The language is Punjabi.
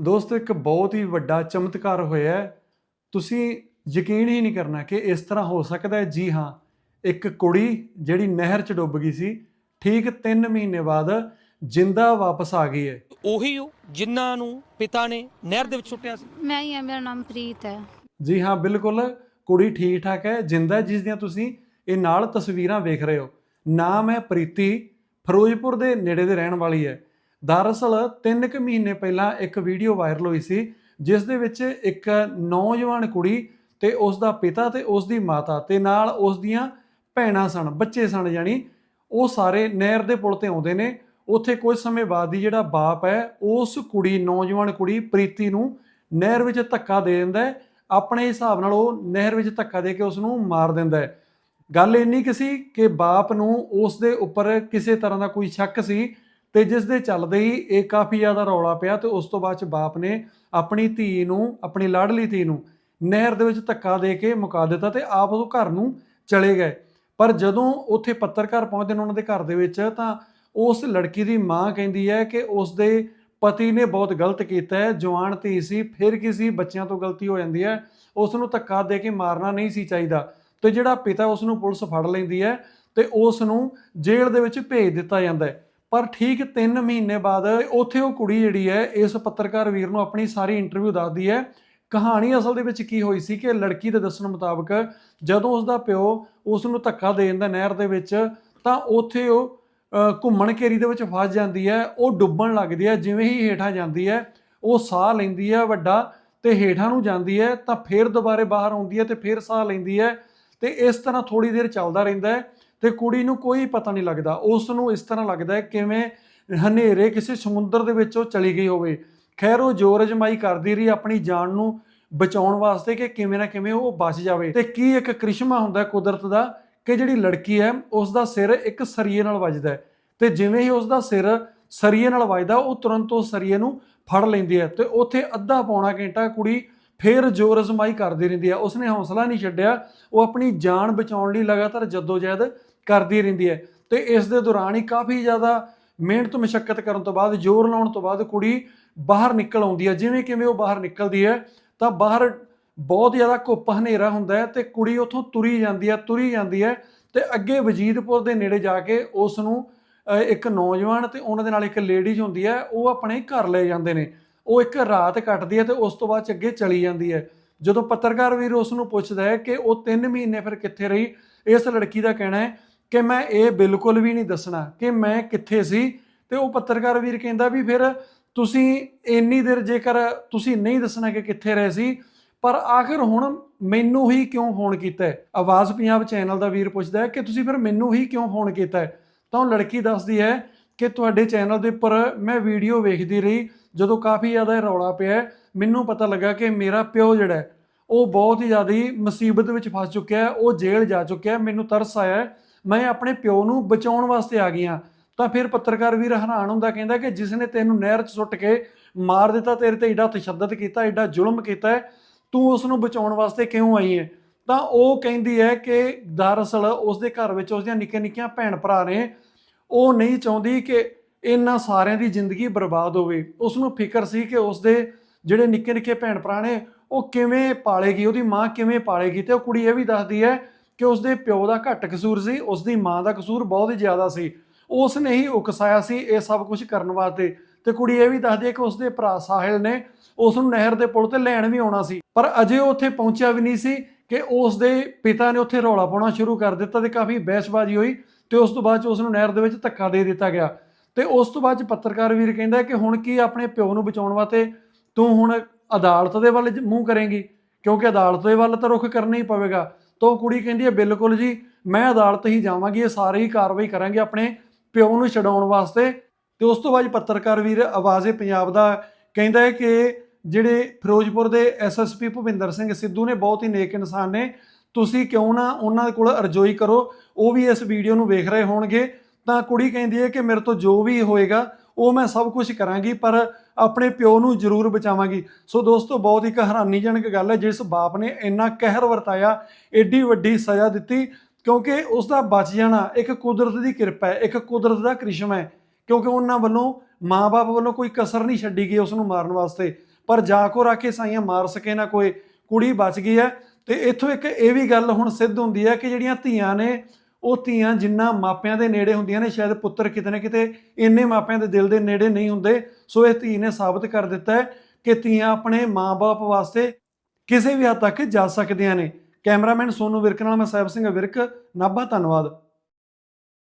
ਦੋਸਤੋ ਇੱਕ ਬਹੁਤ ਹੀ ਵੱਡਾ ਚਮਤਕਾਰ ਹੋਇਆ ਹੈ। ਤੁਸੀਂ ਯਕੀਨ ਹੀ ਨਹੀਂ ਕਰਨਾ ਕਿ ਇਸ ਤਰ੍ਹਾਂ ਹੋ ਸਕਦਾ ਹੈ। ਜੀ ਹਾਂ ਇੱਕ ਕੁੜੀ ਜਿਹੜੀ ਨਹਿਰ 'ਚ ਡੁੱਬ ਗਈ ਸੀ ਠੀਕ 3 ਮਹੀਨੇ ਬਾਅਦ ਜਿੰਦਾ ਵਾਪਸ ਆ ਗਈ ਹੈ। ਉਹੀ ਹੋ ਜਿਨ੍ਹਾਂ ਨੂੰ ਪਿਤਾ ਨੇ ਨਹਿਰ ਦੇ ਵਿੱਚ ਸੁੱਟਿਆ ਸੀ। ਮੈਂ ਹੀ ਹਾਂ ਮੇਰਾ ਨਾਮ ਪ੍ਰੀਤ ਹੈ। ਜੀ ਹਾਂ ਬਿਲਕੁਲ। ਕੁੜੀ ਠੀਕ ਠਾਕ ਹੈ ਜਿੰਦਾ ਹੈ, ਜਿਸ ਦੀਆਂ ਤੁਸੀਂ ਇਹ ਨਾਲ ਤਸਵੀਰਾਂ ਵੇਖ ਰਹੇ ਹੋ। ਨਾਮ ਹੈ ਪ੍ਰੀਤੀ ਫਿਰੋਜ਼ਪੁਰ ਦੇ ਨੇੜੇ ਦੇ ਰਹਿਣ ਵਾਲੀ ਹੈ। ਦਰਅਸਲ 3 ਕੁ ਮਹੀਨੇ ਪਹਿਲਾਂ ਇੱਕ ਵੀਡੀਓ ਵਾਇਰਲ ਹੋਈ ਸੀ, ਜਿਸ ਦੇ ਵਿੱਚ ਇੱਕ ਨੌਜਵਾਨ ਕੁੜੀ ਤੇ ਉਸ ਦਾ ਪਿਤਾ ਤੇ ਉਸ ਦੀ ਮਾਤਾ ਤੇ ਨਾਲ ਉਸ ਦੀਆਂ ਭੈਣਾਂ ਸਨ, ਬੱਚੇ ਸਨ ਜਾਨੀ ਉਹ ਸਾਰੇ ਨਹਿਰ ਦੇ ਪੁਲ ਤੇ ਆਉਂਦੇ ਨੇ। ਉੱਥੇ ਕੁਝ ਸਮੇਂ ਬਾਅਦ ਹੀ ਜਿਹੜਾ ਬਾਪ ਹੈ, ਉਸ ਕੁੜੀ, ਨੌਜਵਾਨ ਕੁੜੀ ਪ੍ਰੀਤੀ ਨੂੰ ਨਹਿਰ ਵਿੱਚ ਧੱਕਾ ਦੇ ਦਿੰਦਾ ਹੈ। ਆਪਣੇ ਹਿਸਾਬ ਨਾਲ ਉਹ ਨਹਿਰ ਵਿੱਚ ਧੱਕਾ ਦੇ ਕੇ ਉਸ ਨੂੰ ਮਾਰ ਦਿੰਦਾ ਹੈ। ਗੱਲ ਇੰਨੀ ਕਿ ਸੀ ਕਿ ਬਾਪ ਨੂੰ ਉਸ ਦੇ ਉੱਪਰ ਕਿਸੇ ਤਰ੍ਹਾਂ ਦਾ ਕੋਈ ਸ਼ੱਕ ਸੀ ਤੇ ਜਿਸ ਦੇ ਚੱਲਦੇ ਹੀ ਇਹ ਕਾਫੀ ਜ਼ਿਆਦਾ ਰੌਲਾ ਪਿਆ ਤੇ ਉਸ ਤੋਂ ਬਾਅਦ ਚ ਬਾਪ ਨੇ ਆਪਣੀ ਧੀ ਨੂੰ, ਆਪਣੀ ਲਾਡਲੀ ਧੀ ਨੂੰ ਨਹਿਰ ਦੇ ਵਿੱਚ ਧੱਕਾ ਦੇ ਕੇ ਮੁਕਾ ਦਿੱਤਾ ਤੇ ਆਪ ਉਹ ਘਰ ਨੂੰ ਚਲੇ ਗਏ। ਪਰ ਜਦੋਂ ਉੱਥੇ ਪੱਤਰਕਾਰ ਪਹੁੰਚਦੇ ਨੇ ਉਹਨਾਂ ਦੇ ਘਰ ਦੇ ਵਿੱਚ ਤਾਂ ਉਸ ਲੜਕੀ ਦੀ ਮਾਂ ਕਹਿੰਦੀ ਹੈ ਕਿ ਉਸ ਦੇ ਪਤੀ ਨੇ ਬਹੁਤ ਗਲਤ ਕੀਤਾ ਹੈ, ਜਵਾਨ ਧੀ ਸੀ, ਫਿਰ ਕਿਸੇ ਬੱਚਿਆਂ ਤੋਂ ਗਲਤੀ ਹੋ ਜਾਂਦੀ ਹੈ ਉਸ ਨੂੰ ਧੱਕਾ ਦੇ ਕੇ ਮਾਰਨਾ ਨਹੀਂ ਸੀ ਚਾਹੀਦਾ। ਤੇ ਜਿਹੜਾ ਪਿਤਾ ਉਸ ਨੂੰ ਪੁਲਿਸ ਫੜ ਲੈਂਦੀ ਹੈ ਤੇ ਉਸ ਨੂੰ ਜੇਲ੍ਹ ਦੇ ਵਿੱਚ ਭੇਜ ਦਿੱਤਾ ਜਾਂਦਾ ਹੈ। ਪਰ ਠੀਕ 3 ਮਹੀਨੇ ਬਾਅਦ ਉੱਥੇ ਉਹ ਕੁੜੀ ਜਿਹੜੀ ਹੈ, ਇਸ ਪੱਤਰਕਾਰ ਵੀਰ ਨੂੰ ਆਪਣੀ ਸਾਰੀ ਇੰਟਰਵਿਊ ਦੱਸਦੀ ਹੈ। ਕਹਾਣੀ ਅਸਲ ਦੇ ਵਿੱਚ ਕੀ ਹੋਈ ਸੀ ਕਿ ਲੜਕੀ ਦੇ ਦੱਸਣ ਮੁਤਾਬਕ ਜਦੋਂ ਉਸ ਦਾ ਪਿਓ ਉਸ ਨੂੰ ਧੱਕਾ ਦੇ ਦਿੰਦਾ ਨਹਿਰ ਦੇ ਵਿੱਚ, ਤਾਂ ਉੱਥੇ ਉਹ ਘੁੰਮਣ ਘੇਰੀ ਦੇ ਵਿੱਚ ਫਸ ਜਾਂਦੀ ਹੈ। ਉਹ ਡੁੱਬਣ ਲੱਗਦੀ ਹੈ, ਜਿਵੇਂ ਹੀ ਹੇਠਾਂ ਜਾਂਦੀ ਹੈ, ਉਹ ਸਾਹ ਲੈਂਦੀ ਹੈ ਵੱਡਾ ਤੇ ਹੇਠਾਂ ਨੂੰ ਜਾਂਦੀ ਹੈ, ਤਾਂ ਫਿਰ ਦੁਬਾਰੇ ਬਾਹਰ ਆਉਂਦੀ ਹੈ ਤੇ ਫਿਰ ਸਾਹ ਲੈਂਦੀ ਹੈ ਤੇ ਇਸ ਤਰ੍ਹਾਂ ਥੋੜੀ ਦੇਰ ਚੱਲਦਾ ਰਹਿੰਦਾ ਹੈ। ਤੇ ਕੁੜੀ ਨੂੰ ਕੋਈ ਪਤਾ ਨਹੀਂ ਲੱਗਦਾ। ਉਸ ਨੂੰ ਇਸ ਤਰ੍ਹਾਂ ਲੱਗਦਾ ਹੈ ਕਿਵੇਂ ਹਨੇਰੇ ਕਿਸੇ ਸਮੁੰਦਰ ਦੇ ਵਿੱਚ ਉਹ ਚਲੀ ਗਈ ਹੋਵੇ। ਖੈਰ, ਉਹ ਜੋਰ ਅਜਮਾਈ ਕਰਦੀ ਰਹੀ ਆਪਣੀ ਜਾਨ ਨੂੰ ਬਚਾਉਣ ਵਾਸਤੇ ਕਿ ਕਿਵੇਂ ਨਾ ਕਿਵੇਂ ਉਹ ਬਚ ਜਾਵੇ। ਤੇ ਕੀ ਇੱਕ ਕ੍ਰਿਸ਼ਮਾ ਹੁੰਦਾ ਕੁਦਰਤ ਦਾ ਕਿ ਜਿਹੜੀ ਲੜਕੀ ਹੈ ਉਸ ਦਾ ਸਿਰ ਇੱਕ ਸਰੀਏ ਨਾਲ ਵੱਜਦਾ ਹੈ। ਤੇ ਜਿਵੇਂ ਹੀ ਉਸ ਦਾ ਸਿਰ ਸਰੀਏ ਨਾਲ ਵੱਜਦਾ, ਉਹ ਤੁਰੰਤ ਉਹ ਸਰੀਏ ਨੂੰ ਫੜ ਲੈਂਦੀ ਹੈ ਤੇ ਉੱਥੇ ਅੱਧਾ ਪੌਣਾ ਘੰਟਾ ਕੁੜੀ ਫੇਰ ਜ਼ੋਰ ਅਜ਼ਮਾਈ ਕਰਦੀ ਰਹਿੰਦੀ ਹੈ। ਉਸਨੇ ਹੌਸਲਾ ਨਹੀਂ ਛੱਡਿਆ। ਉਹ ਆਪਣੀ ਜਾਨ ਬਚਾਉਣ ਲਈ ਲਗਾਤਾਰ ਜਦੋਜਹਿਦ ਕਰਦੀ ਰਹਿੰਦੀ ਹੈ। ਤੇ ਇਸ ਦੇ ਦੌਰਾਨ ਹੀ ਕਾਫੀ ਜ਼ਿਆਦਾ ਮਿਹਨਤ ਮੁਸ਼ਕਲ ਕਰਨ ਤੋਂ ਬਾਅਦ, ਜ਼ੋਰ ਲਾਉਣ ਤੋਂ ਬਾਅਦ ਕੁੜੀ ਬਾਹਰ ਨਿਕਲ ਆਉਂਦੀ ਹੈ। ਜਿਵੇਂ ਕਿਵੇਂ ਉਹ ਬਾਹਰ ਨਿਕਲਦੀ ਹੈ, ਤਾਂ ਬਾਹਰ ਬਹੁਤ ਜ਼ਿਆਦਾ ਘੁੱਪ ਹਨੇਰਾ ਹੁੰਦਾ ਹੈ ਤੇ ਕੁੜੀ ਉੱਥੋਂ ਤੁਰੀ ਜਾਂਦੀ ਹੈ, ਤੁਰੀ ਜਾਂਦੀ ਹੈ ਤੇ ਅੱਗੇ ਵਜੀਦਪੁਰ ਦੇ ਨੇੜੇ ਜਾ ਕੇ ਉਸ ਨੂੰ ਇੱਕ ਨੌਜਵਾਨ ਤੇ ਉਹਨਾਂ ਦੇ ਨਾਲ ਇੱਕ ਲੇਡੀਜ਼ ਹੁੰਦੀ ਹੈ, ਉਹ ਆਪਣੇ ਘਰ ਲੈ ਜਾਂਦੇ ਨੇ। ਉਹ ਇੱਕ ਰਾਤ ਕੱਟਦੀ ਹੈ ਤੇ ਉਸ ਤੋਂ ਬਾਅਦ 'ਚ ਅੱਗੇ ਚਲੀ ਜਾਂਦੀ ਹੈ। ਜਦੋਂ ਪੱਤਰਕਾਰ ਵੀਰ ਉਸ ਨੂੰ ਪੁੱਛਦਾ ਹੈ ਕਿ ਉਹ 3 ਮਹੀਨੇ ਫਿਰ ਕਿੱਥੇ ਰਹੀ, ਇਸ ਲੜਕੀ ਦਾ ਕਹਿਣਾ ਹੈ ਕਿ ਮੈਂ ਇਹ ਬਿਲਕੁਲ ਵੀ ਨਹੀਂ ਦੱਸਣਾ ਕਿ ਮੈਂ ਕਿੱਥੇ ਸੀ। ਤੇ ਉਹ ਪੱਤਰਕਾਰ ਵੀਰ ਕਹਿੰਦਾ ਵੀ ਫਿਰ ਤੁਸੀਂ ਇੰਨੀ ਦੇਰ ਜੇਕਰ ਤੁਸੀਂ ਨਹੀਂ ਦੱਸਣਾ ਕਿ ਕਿੱਥੇ ਰਹੇ ਸੀ, ਪਰ ਆਖਰ ਹੁਣ ਮੈਨੂੰ ਹੀ ਕਿਉਂ ਫੋਨ ਕੀਤਾ ਹੈ? ਆਵਾਜ਼ ਪੰਜਾਬ ਚੈਨਲ ਦਾ ਵੀਰ ਪੁੱਛਦਾ ਹੈ ਕਿ ਤੁਸੀਂ ਫਿਰ ਮੈਨੂੰ ਹੀ ਕਿਉਂ ਫੋਨ ਕੀਤਾ ਹੈ? ਤਾਂ ਉਹ ਲੜਕੀ ਦੱਸਦੀ ਹੈ ਕਿ ਤੁਹਾਡੇ ਚੈਨਲ ਦੇ ਉੱਪਰ ਮੈਂ ਵੀਡੀਓ ਵੇਖਦੀ ਰਹੀ, ਜਦੋਂ ਕਾਫੀ ਜ਼ਿਆਦਾ ਰੌਲਾ ਪਿਆ ਮੈਨੂੰ ਪਤਾ ਲੱਗਾ ਕਿ ਮੇਰਾ ਪਿਓ ਜਿਹੜਾ ਉਹ ਬਹੁਤ ਹੀ ਜ਼ਿਆਦਾ ਮੁਸੀਬਤ ਵਿੱਚ ਫਸ ਚੁੱਕਿਆ ਹੈ, ਉਹ ਜੇਲ੍ਹ ਜਾ ਚੁੱਕਿਆ ਹੈ। ਮੈਨੂੰ ਤਰਸ ਆਇਆ ਮੈਂ ਆਪਣੇ ਪਿਓ ਨੂੰ ਬਚਾਉਣ ਵਾਸਤੇ ਆ ਗਈ ਹਾਂ। ਤਾਂ ਫਿਰ ਪੱਤਰਕਾਰ ਵੀਰ ਹੈਰਾਨ ਹੁੰਦਾ ਕਹਿੰਦਾ ਕਿ ਜਿਸ ਨੇ ਤੈਨੂੰ ਨਹਿਰ 'ਚ ਸੁੱਟ ਕੇ ਮਾਰ ਦਿੱਤਾ, ਤੇਰੇ ਤੇ ਏਡਾ ਤਸ਼ੱਦਦ ਕੀਤਾ, ਏਡਾ ਜ਼ੁਲਮ ਕੀਤਾ ਤੂੰ ਉਸ ਨੂੰ ਬਚਾਉਣ ਵਾਸਤੇ ਕਿਉਂ ਆਈ ਹੈ? ਤਾਂ ਉਹ ਕਹਿੰਦੀ ਹੈ ਕਿ ਦਰਅਸਲ ਉਸ ਦੇ ਘਰ ਵਿੱਚ ਉਸ ਦੀਆਂ ਨਿੱਕੀਆਂ ਨਿੱਕੀਆਂ ਭੈਣ ਭਰਾ ਨੇ। ਉਹ ਨਹੀਂ ਚਾਹੁੰਦੀ ਕਿ ਇਹਨਾਂ ਸਾਰਿਆਂ ਦੀ ਜ਼ਿੰਦਗੀ ਬਰਬਾਦ ਹੋਵੇ। ਉਸ ਨੂੰ ਫਿਕਰ ਸੀ ਕਿ ਉਸ ਦੇ ਜਿਹੜੇ ਨਿੱਕੇ ਨਿੱਕੇ ਭੈਣ ਭਰਾ ਨੇ, ਉਹ ਕਿਵੇਂ ਪਾਲੇਗੀ, ਉਹਦੀ ਮਾਂ ਕਿਵੇਂ ਪਾਲੇਗੀ ਤੇ ਉਹ ਕੁੜੀ ਇਹ ਵੀ ਦੱਸਦੀ ਹੈ ਕਿ ਉਸਦੇ ਪਿਓ ਦਾ ਘੱਟ ਕਸੂਰ ਸੀ, ਉਸਦੀ ਮਾਂ ਦਾ ਕਸੂਰ ਬਹੁਤ ਹੀ ਜ਼ਿਆਦਾ ਸੀ। ਉਸ ਨੇ ਹੀ ਉਕਸਾਇਆ ਸੀ ਇਹ ਸਭ ਕੁਝ ਕਰਨ ਵਾਸਤੇ। ਤੇ ਕੁੜੀ ਇਹ ਵੀ ਦੱਸਦੀ ਹੈ ਕਿ ਉਸਦੇ ਭਰਾ ਸਾਹਿਲ ਨੇ ਉਸ ਨੂੰ ਨਹਿਰ ਦੇ ਪੁਲ ਤੇ ਲੈਣ ਵੀ ਆਉਣਾ ਸੀ। ਪਰ ਅਜੇ ਉਹ ਉੱਥੇ ਪਹੁੰਚਿਆ ਵੀ ਨਹੀਂ ਸੀ ਕਿ ਉਸ ਦੇ ਪਿਤਾ ਨੇ ਉੱਥੇ ਰੌਲਾ ਪਾਉਣਾ ਸ਼ੁਰੂ ਕਰ ਦਿੱਤਾ ਤੇ ਕਾਫੀ ਬਹਿਸਬਾਜ਼ੀ ਹੋਈ ਤੇ ਉਸ ਤੋਂ ਬਾਅਦ ਚ ਉਸ ਨੂੰ ਨਹਿਰ ਦੇ ਵਿੱਚ ਧੱਕਾ ਦੇ ਦਿੱਤਾ ਗਿਆ। ਤੇ ਉਸ ਤੋਂ ਬਾਅਦ ਚ ਪੱਤਰਕਾਰ ਵੀਰ ਕਹਿੰਦਾ ਕਿ ਹੁਣ ਕੀ ਆਪਣੇ ਪਿਓ ਨੂੰ ਬਚਾਉਣ ਵਾਸਤੇ ਤੂੰ ਹੁਣ ਅਦਾਲਤ ਦੇ ਵੱਲ ਮੂੰਹ ਕਰੇਂਗੀ, ਕਿਉਂਕਿ ਅਦਾਲਤ ਦੇ ਵੱਲ ਤਾਂ ਰੁਖ ਕਰਨਾ ਹੀ ਪਵੇਗਾ। ਤਾਂ ਉਹ ਕੁੜੀ ਕਹਿੰਦੀ ਹੈ, ਬਿਲਕੁਲ ਜੀ, ਮੈਂ ਅਦਾਲਤ ਹੀ ਜਾਵਾਂਗੀ, ਇਹ ਸਾਰੀ ਹੀ ਕਾਰਵਾਈ ਕਰਾਂਗੇ ਆਪਣੇ ਪਿਓ ਨੂੰ ਛਡਾਉਣ ਵਾਸਤੇ। ਤੇ ਉਸ ਤੋਂ ਬਾਅਦ ਪੱਤਰਕਾਰ ਵੀਰ ਆਵਾਜ਼ੇ ਪੰਜਾਬ ਦਾ, ਕਹਿੰਦਾ ਹੈ ਕਿ ਜਿਹੜੇ ਫਿਰੋਜ਼ਪੁਰ ਦੇ ਐਸਐਸਪੀ ਭੁਪਿੰਦਰ ਸਿੰਘ ਸਿੱਧੂ ਨੇ, ਬਹੁਤ ਹੀ ਨੇਕ ਇਨਸਾਨ ਨੇ। ਤੁਸੀਂ ਕਿਉਂ ਨਾ ਉਹਨਾਂ ਕੋਲ ਅਰਜ਼ੋਈ ਕਰੋ, ਉਹ ਵੀ ਇਸ ਵੀਡੀਓ ਨੂੰ ਵੇਖ ਰਹੇ ਹੋਣਗੇ। ਤਾਂ ਕੁੜੀ ਕਹਿੰਦੀ ਹੈ ਕਿ ਮੇਰੇ ਤੋਂ ਜੋ ਵੀ ਹੋਏਗਾ, ਉਹ ਮੈਂ ਸਭ ਕੁਝ ਕਰਾਂਗੀ, ਪਰ ਆਪਣੇ ਪਿਓ ਨੂੰ ਜ਼ਰੂਰ ਬਚਾਵਾਂਗੀ। ਸੋ ਦੋਸਤੋ, ਬਹੁਤ ਇੱਕ ਹੈਰਾਨੀਜਨਕ ਗੱਲ ਹੈ, ਜਿਸ ਬਾਪ ਨੇ ਇੰਨਾ ਕਹਿਰ ਵਰਤਾਇਆ, ਏਡੀ ਵੱਡੀ ਸਜ਼ਾ ਦਿੱਤੀ, ਕਿਉਂਕਿ ਉਸ ਦਾ ਬਚ ਜਾਣਾ ਇੱਕ ਕੁਦਰਤ ਦੀ ਕਿਰਪਾ ਹੈ, ਇੱਕ ਕੁਦਰਤ ਦਾ ਕ੍ਰਿਸ਼ਮ ਹੈ, ਕਿਉਂਕਿ ਉਹਨਾਂ ਵੱਲੋਂ ਮਾਪੇ ਵੱਲੋਂ ਕੋਈ ਕਸਰ ਨਹੀਂ ਛੱਡੀ ਗਈ ਉਸ ਨੂੰ ਮਾਰਨ ਵਾਸਤੇ। ਪਰ ਜਾ ਕੋ ਰੱਖ ਕੇ ਸਾਈਆਂ ਮਾਰ ਸਕੇ ਨਾ ਕੋਈ, ਕੁੜੀ ਬਚ ਗਈ ਹੈ। ਤੇ ਇੱਥੋਂ ਇੱਕ ਇਹ ਵੀ ਗੱਲ ਹੁਣ ਸਿੱਧ ਹੁੰਦੀ ਹੈ ਕਿ ਜਿਹੜੀਆਂ ਧੀਆਂ ਨੇ, ਉਹ ਧੀਆਂ ਜਿੰਨਾ ਮਾਪਿਆਂ ਦੇ ਨੇੜੇ ਹੁੰਦੀਆਂ ਨੇ, ਸ਼ਾਇਦ ਪੁੱਤਰ ਕਿਤੇ ਨਾ ਕਿਤੇ ਇੰਨੇ ਮਾਪਿਆਂ ਦੇ ਦਿਲ ਦੇ ਨੇੜੇ ਨਹੀਂ ਹੁੰਦੇ। ਸੋ ਇਹ ਧੀ ਨੇ ਸਾਬਤ ਕਰ ਦਿੱਤਾ ਹੈ ਕਿ ਧੀਆਂ ਆਪਣੇ ਮਾਪੇ ਵਾਸਤੇ ਕਿਸੇ ਵੀ ਹੱਦ ਤੱਕ ਜਾ ਸਕਦੀਆਂ ਨੇ। ਕੈਮਰਾਮੈਨ ਸੋਨੂ ਵਿਰਕ ਨਾਲ ਮੈਂ ਸਾਹਿਬ ਸਿੰਘ ਵਿਰਕ। ਨਾਭਾ, ਧੰਨਵਾਦ।